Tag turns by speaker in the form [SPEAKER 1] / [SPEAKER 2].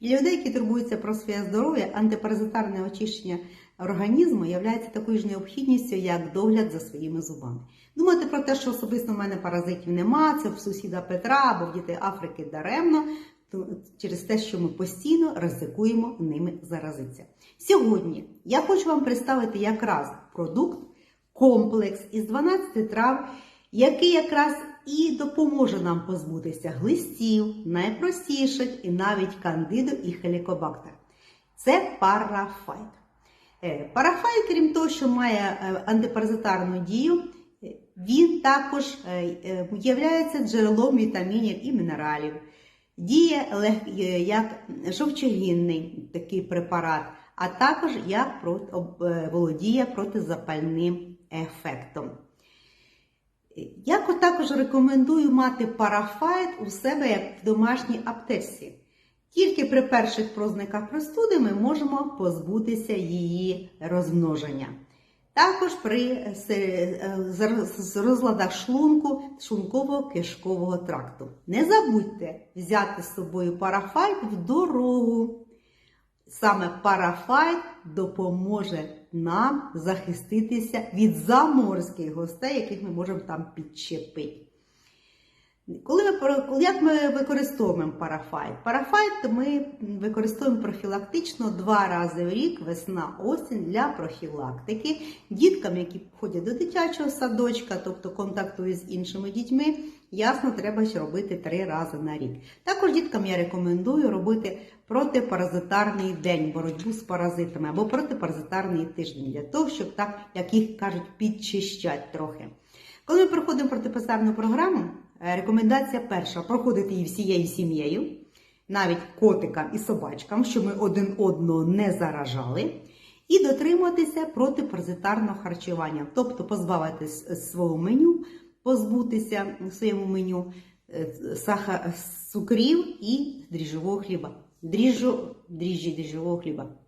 [SPEAKER 1] Для людей, які турбуються про своє здоров'я, антипаразитарне очищення організму є такою ж необхідністю, як догляд за своїми зубами. Думати про те, що особисто в мене паразитів нема, це в сусіда Петра або в дітей Африки даремно, через те, що ми постійно ризикуємо ними заразитися. Сьогодні я хочу вам представити якраз продукт, комплекс із 12 трав, який якраз і допоможе нам позбутися глистів, найпростіших і навіть кандиду і хелікобактер. Це парафайт. Е, Парафайт, крім того, що має е, антипаразитарну дію, е, він також є джерелом вітамінів і мінералів. Діє як жовчогінний такий препарат, а також як володіє протизапальним ефектом. Я також рекомендую мати парафайт у себе як в домашній аптечці. Тільки при перших прознаках простуди ми можемо позбутися її розмноження. Також при е, е, розладах шлунку шлунково-кишкового тракту. Не забудьте взяти з собою парафайт в дорогу. Саме парафайт допоможе нам захиститися від заморських гостей, яких ми можемо там підчепити. Коли ми, як ми використовуємо парафайт? Парафайт ми використовуємо профілактично два рази в рік, весна-осінь для профілактики. Діткам, які ходять до дитячого садочка, тобто контактують з іншими дітьми, ясно, треба ще робити три рази на рік. Також діткам я рекомендую робити протипаразитарний день, боротьбу з паразитами або протипаразитарний тиждень, для того, щоб так, як їх кажуть, підчищати трохи. Коли ми проходимо протипазарну програму, е, рекомендація перша проходити її всією сім'єю, навіть котикам і собачкам, щоб ми один одного не заражали, і дотримуватися протипаразитарного харчування, тобто позбавитись свого меню, позбутися в своєму меню е, саха- цукрів і дріжджового хліба. Дріжджо, дріжджі дріжджового хліба.